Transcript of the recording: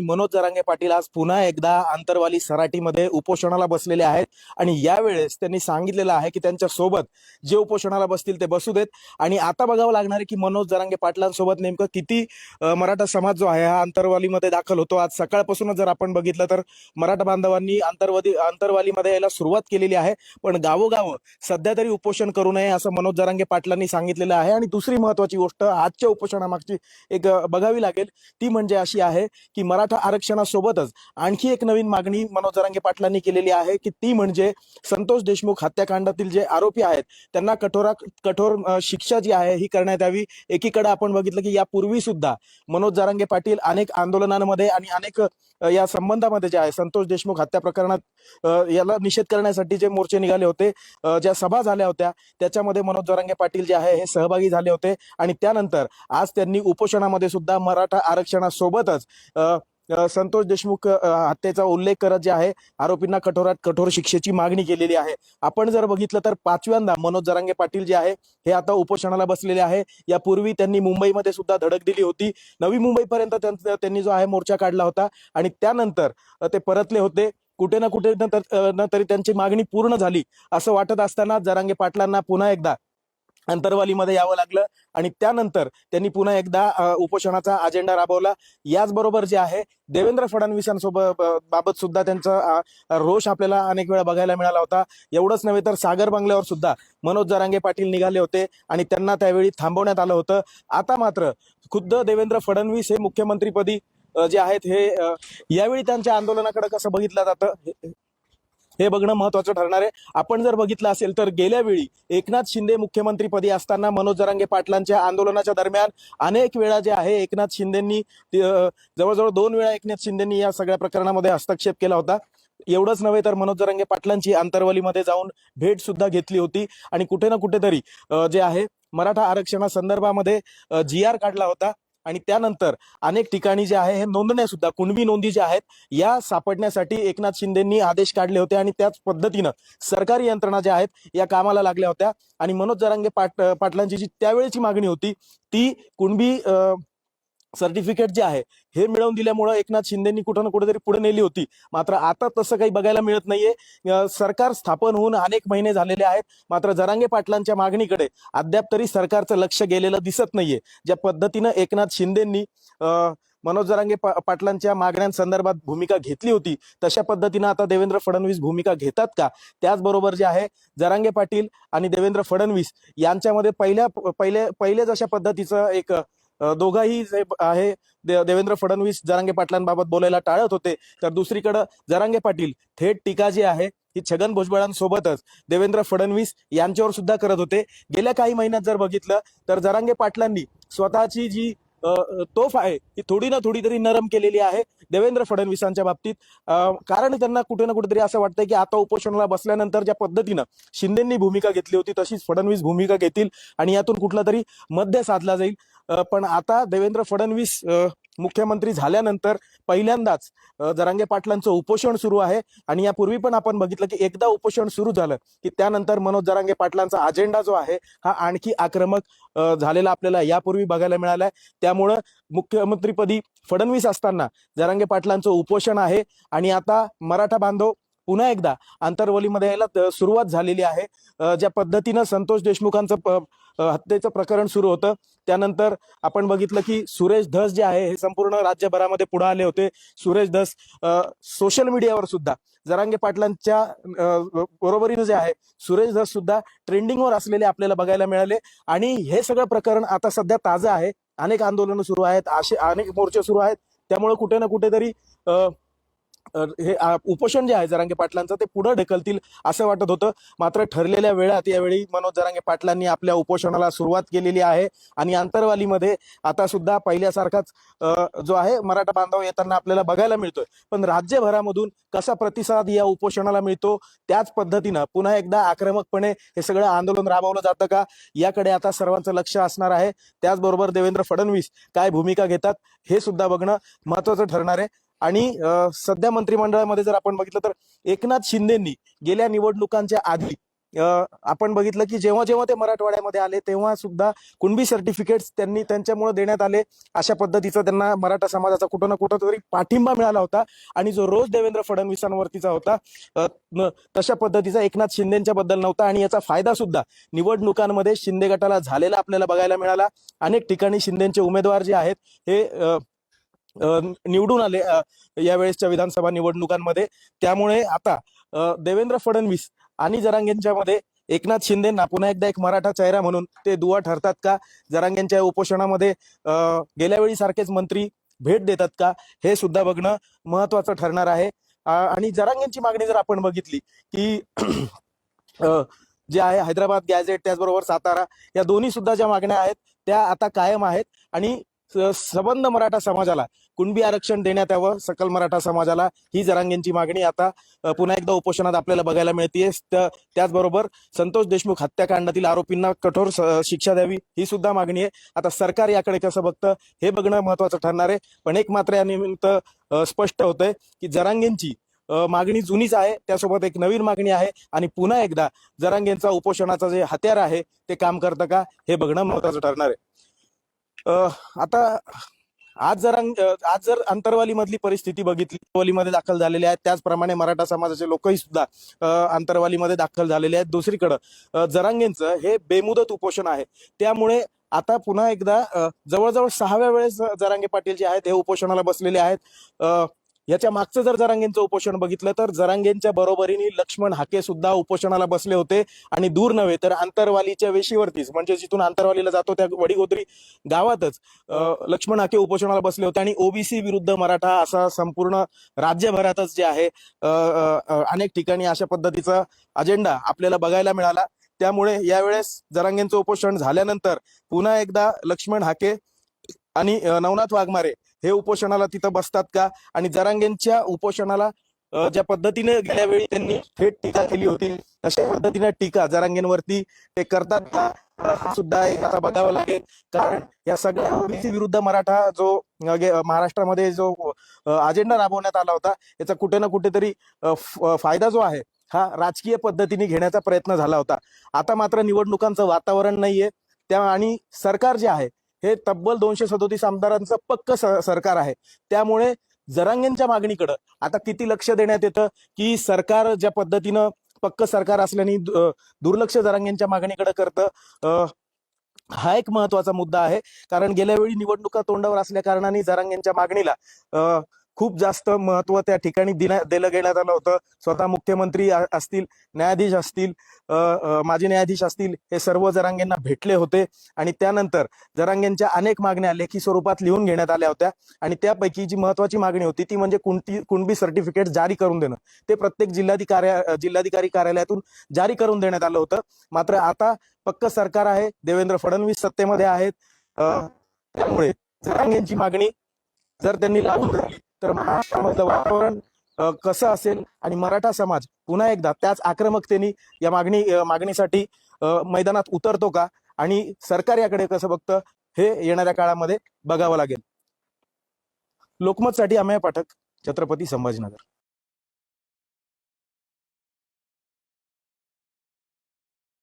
मनोज जरांगे पाटील आज पुन्हा एकदा आंतरवाली सराटीमध्ये उपोषणाला बसलेले आहेत. आणि यावेळेस त्यांनी सांगितलेलं आहे की त्यांच्यासोबत जे उपोषणाला बसतील ते बसू देत. आणि आता बघावं लागणार आहे की मनोज जरांगे पाटलांसोबत नेमकं किती मराठा समाज जो आहे हा आंतरवालीमध्ये दाखल होतो. आज सकाळपासूनच जर आपण बघितलं तर मराठा बांधवांनी आंतरवादी आंतरवालीमध्ये यायला सुरुवात केलेली आहे. पण गावोगाव सध्या तरी उपोषण करू नये असं मनोज जरांगे पाटलांनी सांगितलेलं आहे. आणि दुसरी महत्वाची गोष्ट आजच्या उपोषणामागची एक बघावी लागेल. ती म्हणजे अशी आहे की मराठा मराठा आरक्षणासोबतच आणखी एक नवीन मागणी मनोज जरांगे पाटलांनी केलेली आहे की ती म्हणजे संतोष देशमुख हत्याकांडातील जे आरोपी आहेत त्यांना कठोरा कठोर शिक्षा जी आहे ही करण्यात यावी. एकीकडे आपण बघितलं की यापूर्वी सुद्धा मनोज जरांगे पाटील अनेक आंदोलनांमध्ये आणि अनेक या संबंधामध्ये जे आहे संतोष देशमुख हत्या प्रकरणात याला निषेध करण्यासाठी जे मोर्चे निघाले होते ज्या सभा झाल्या होत्या त्याच्यामध्ये मनोज जरांगे पाटील जे आहे हे सहभागी झाले होते. आणि त्यानंतर आज त्यांनी उपोषणामध्ये सुद्धा मराठा आरक्षणासोबतच संतोष देशमुख हत्येचा उल्लेख करत जे आहे आरोपींना कठोरात कठोर शिक्षेची मागणी केलेली आहे. आपण जर बघितलं तर पाचव्यांदा मनोज जरांगे पाटील जे आहे हे आता उपोषणाला बसलेले आहे. यापूर्वी त्यांनी मुंबईमध्ये सुद्धा धडक दिली होती. नवी मुंबईपर्यंत त्यांनी जो आहे मोर्चा काढला होता आणि त्यानंतर ते परतले होते. कुठे ना कुठे न तर- न तरी त्यांची मागणी पूर्ण झाली असं वाटत असताना जरांगे पाटलांना पुन्हा एकदा अंतरवालीमध्ये यावं लागलं आणि त्यानंतर त्यांनी पुन्हा एकदा उपोषणाचा अजेंडा राबवला. याचबरोबर जे आहे देवेंद्र फडणवीसांसोबत बाबत सुद्धा त्यांचा रोष आपल्याला अनेक वेळा बघायला मिळाला होता. एवढंच नव्हे तर सागर बंगल्यावर सुद्धा मनोज जरांगे पाटील निघाले होते आणि त्यांना त्यावेळी थांबवण्यात आलं होतं. आता मात्र खुद्द देवेंद्र फडणवीस हे मुख्यमंत्रीपदी जे आहेत हे यावेळी त्यांच्या आंदोलनाकडे कसं बघितलं जातं? हे- बघणं महत्वाचं ठरणार आहे. आपण जर बघितलं असेल तर गेल्या वेळी एकनाथ शिंदे मुख्यमंत्रीपदी असताना मनोज जरांगे पाटलांच्या आंदोलनाच्या दरम्यान अनेक वेळा जे आहे एकनाथ शिंदेंनी जवळजवळ दोन वेळा एकनाथ शिंदेंनी या सगळ्या प्रकरणामध्ये हस्तक्षेप केला होता. एवढंच नव्हे तर मनोज जरांगे पाटलांची आंतरवलीमध्ये जाऊन भेट सुद्धा घेतली होती. आणि कुठे ना कुठेतरी जे आहे मराठा आरक्षणासंदर्भामध्ये जी आर काढला होता. आणि त्यानंतर अनेक ठिकाणी जे आहे हे नोंदण्या सुद्धा कुणबी नोंदी ज्या आहेत या सापडण्यासाठी एकनाथ शिंदेंनी आदेश काढले होते आणि त्याच पद्धतीनं सरकारी यंत्रणा ज्या आहेत या कामाला लागल्या होत्या. आणि मनोज जरांगे पाट पाटलांची जी त्यावेळेची मागणी होती ती कुणबी सर्टिफिकेट जे आहे हे मिळवून दिल्यामुळं एकनाथ शिंदेनी कुठं ना कुठेतरी पुढे नेली होती. मात्र आता तसं काही बघायला मिळत नाहीये. सरकार स्थापन होऊन अनेक महिने झालेले आहेत. मात्र जरांगे पाटलांच्या मागणीकडे अद्याप तरी सरकारचं लक्ष गेलेलं दिसत नाहीये. ज्या पद्धतीनं एकनाथ शिंदेंनी मनोज जरांगे पा- पाटलांच्या मागण्यांसंदर्भात भूमिका घेतली होती तशा पद्धतीनं आता देवेंद्र फडणवीस भूमिका घेतात का? त्याचबरोबर जे आहे जरांगे पाटील आणि देवेंद्र फडणवीस यांच्यामध्ये पहिल्या पहिले पहिले जशा पद्धतीचं एक दोघाही जे आहे देवेंद्र फडणवीस जरांगे पाटलांबाबत बोलायला टाळत होते. तर दुसरीकडं जरांगे पाटील थेट टीका जी आहे ही छगन भुजबळांसोबतच देवेंद्र फडणवीस यांच्यावर सुद्धा करत होते. गेल्या काही महिन्यात जर बघितलं तर जरांगे पाटलांनी स्वतःची जी तोफ आहे ही थोडी ना थोडी तरी नरम केलेली आहे देवेंद्र फडणवीसांच्या बाबतीत. कारण त्यांना कुठे ना कुठेतरी असं वाटतंय की आता उपोषणाला बसल्यानंतर ज्या पद्धतीनं शिंदेंनी भूमिका घेतली होती तशीच फडणवीस भूमिका घेतील आणि यातून कुठला तरी मध्य साधला जाईल. पण आता देवेंद्र फडणवीस मुख्यमंत्री झाल्यानंतर पहिल्यांदाच जरांगे पाटलांचं उपोषण सुरू आहे. आणि यापूर्वी पण आपण बघितलं की एकदा उपोषण सुरू झालं की त्यानंतर मनोज जरांगे पाटलांचा अजेंडा जो आहे हा आणखी आक्रमक झालेला आपल्याला यापूर्वी बघायला मिळाला आहे त्यामुळं मुख्यमंत्रीपदी फडणवीस असताना जरांगे पाटलांचं उपोषण आहे. आणि आता मराठा बांधव पुन्हा एकदा आंतरवलीमध्ये यायला सुरुवात झालेली आहे. ज्या पद्धतीनं संतोष देशमुखांचं प- हत्येचं प्रकरण सुरू होतं त्यानंतर आपण बघितलं की सुरेश धस जे आहे हे संपूर्ण राज्यभरामध्ये पुढे आले होते. सुरेश धस सोशल मीडियावर सुद्धा जरांगे पाटलांच्या बरोबरीनं जे आहे सुरेश धस सुद्धा ट्रेंडिंगवर असलेले आपल्याला बघायला मिळाले. आणि हे सगळं प्रकरण आता सध्या ताजं आहे. अनेक आंदोलनं सुरू आहेत असे अनेक मोर्चे सुरू आहेत. त्यामुळे कुठे ना कुठेतरी हे उपोषण जे आहे जरांगे पाटलांचं ते पुढे ढकलतील असं वाटत होतं. मात्र ठरलेल्या वेळात यावेळी मनोज जरांगे पाटलांनी आपल्या उपोषणाला सुरुवात केलेली आहे. आणि आंतरवालीमध्ये आता सुद्धा पहिल्यासारखाच जो आहे मराठा बांधव येताना आपल्याला बघायला मिळतोय. पण राज्यभरामधून कसा प्रतिसाद या उपोषणाला मिळतो त्याच पद्धतीनं पुन्हा एकदा आक्रमकपणे हे सगळं आंदोलन राबवलं जातं का याकडे आता सर्वांचं लक्ष असणार आहे. त्याचबरोबर देवेंद्र फडणवीस काय भूमिका घेतात हे सुद्धा बघणं महत्वाचं ठरणार आहे. आणि सध्या मंत्रिमंडळामध्ये जर आपण बघितलं तर एकनाथ शिंदेंनी गेल्या निवडणुकांच्या आधी आपण बघितलं की जेव्हा जेव्हा ते मराठवाड्यामध्ये आले तेव्हा सुद्धा कुणबी सर्टिफिकेट्स त्यांनी त्यांच्यामुळे देण्यात आले. अशा पद्धतीचा त्यांना मराठा समाजाचा कुठं ना कुठं तरी पाठिंबा मिळाला होता आणि जो रोज देवेंद्र फडणवीसांवरतीचा होता तशा पद्धतीचा एकनाथ शिंदेच्या बद्दल नव्हता आणि याचा फायदा सुद्धा निवडणुकांमध्ये शिंदे गटाला झालेला आपल्याला बघायला मिळाला. अनेक ठिकाणी शिंदेचे उमेदवार जे आहेत हे निवडून आले यावेळेसच्या विधानसभा निवडणुकांमध्ये. त्यामुळे आता देवेंद्र फडणवीस आणि जरांगेंच्यामध्ये एकनाथ शिंदेना पुन्हा एकदा एक मराठा चेहरा म्हणून ते दुवा ठरतात का? जरांगेंच्या उपोषणामध्ये गेल्या वेळी सारखेच मंत्री भेट देतात का? हे सुद्धा बघणं महत्वाचं ठरणार आहे. आणि जरांगेंची मागणी जर आपण बघितली की जे आहे हैदराबाद गॅझेट त्याचबरोबर सातारा या दोन्ही सुद्धा ज्या मागण्या आहेत त्या आता कायम आहेत. आणि सबंध मराठा समाजाला. कुणबी आरक्षण देण्यात यावं सकल मराठा समाजाला ही जरांगेंची मागणी आता पुन्हा एकदा उपोषणात आपल्याला बघायला मिळते त्याचबरोबर संतोष देशमुख हत्याकांडातील आरोपींना कठोर शिक्षा द्यावी ही सुद्धा मागणी आहे. आता सरकार याकडे कसं बघतं हे बघणं महत्वाचं ठरणार आहे. पण एक मात्र या निमित्त स्पष्ट होतंय की जरांगेंची मागणी जुनीच आहे. त्यासोबत एक नवीन मागणी आहे. आणि पुन्हा एकदा जरांगेंचा उपोषणाचा जे हत्यार आहे ते काम करतं का हे बघणं महत्वाचं ठरणार आहे. आता आज जर आज जर अंतरवाली मधली परिस्थिती बघितली अंतरवालीमध्ये दाखल झालेले आहेत त्याचप्रमाणे मराठा समाजाचे लोकही सुद्धा अंतरवालीमध्ये दाखल झालेले आहेत. दुसरीकडं जरांगेंचं हे बेमुदत उपोषण आहे. त्यामुळे आता पुन्हा एकदा जवळजवळ सहाव्या वेळेस जरांगे पाटील जे आहेत हे उपोषणाला बसलेले आहेत. याच्या मागचं जर जरांगेंचं उपोषण बघितलं तर जरांगेंच्या बरोबरीने लक्ष्मण हाके सुद्धा उपोषणाला बसले होते आणि दूर नव्हे तर आंतरवालीच्या वेशीवरतीच म्हणजे जिथून आंतरवालीला जातो त्या वडीगोत्री गावातच लक्ष्मण हाके उपोषणाला बसले होते आणि ओबीसी विरुद्ध मराठा असा संपूर्ण राज्यभरातच जे आहे अनेक ठिकाणी अशा पद्धतीचा अजेंडा आपल्याला बघायला मिळाला. त्यामुळे यावेळेस जरांगेंचं उपोषण झाल्यानंतर पुन्हा एकदा लक्ष्मण हाके आणि नवनाथ वाघमारे हे उपोषणाला तिथं बसतात का? आणि जरांगेंच्या उपोषणाला ज्या पद्धतीने गेल्या वेळी त्यांनी थेट टीका केली होती तशा पद्धतीने टीका जरांगेंवरती ते करतात का? सुद्धा एक आता बघावं लागेल. कारण या सगळ्या ओबीसी विरुद्ध मराठा जो महाराष्ट्रामध्ये जो अजेंडा राबवण्यात आला होता याचा कुठे ना कुठेतरी फायदा जो आहे हा राजकीय पद्धतीने घेण्याचा प्रयत्न झाला होता. आता मात्र निवडणुकांचं वातावरण नाहीये. त्या आणि सरकार जे आहे हे तब्बल दोनशे सदोतीस आमदारांचं पक्क सरकार आहे. त्यामुळे जरांगेंच्या मागणीकडं आता किती लक्ष देण्यात येतं की सरकार ज्या पद्धतीनं पक्क सरकार असल्याने दुर्लक्ष जरांगेंच्या मागणीकडे करतं हा एक महत्त्वाचा मुद्दा आहे. कारण गेल्या वेळी निवडणुका तोंडावर असल्या कारणाने जरांगेंच्या मागणीला अं खूप जास्त महत्त्व त्या ठिकाणी दिलं गेल्यात आलं होतं. स्वतः मुख्यमंत्री असतील न्यायाधीश असतील माजी न्यायाधीश असतील हे सर्व जरांगेंना भेटले होते. आणि त्यानंतर जरांगेंच्या अनेक मागण्या लेखी स्वरूपात लिहून घेण्यात आल्या होत्या. आणि त्यापैकी जी महत्वाची मागणी होती ती म्हणजे कुणती कुणबी सर्टिफिकेट जारी करून देणं. ते प्रत्येक जिल्हाधिकारी जिल्हाधिकारी कार्यालयातून जारी करून देण्यात आलं होतं. मात्र आता पक्क सरकार आहे. देवेंद्र फडणवीस सत्तेमध्ये आहेत. त्यामुळे जरांगेंची मागणी जर त्यांनी लागू धरली तर महाराष्ट्रामधलं वातावरण कसं असेल आणि मराठा समाज पुन्हा एकदा त्याच आक्रमकतेने या मागणी मागणीसाठी मैदानात उतरतो का? आणि सरकार याकडे कसं बघतं हे येणाऱ्या काळामध्ये बघावं लागेल. लोकमतसाठी अमेय पाठक छत्रपती संभाजीनगर.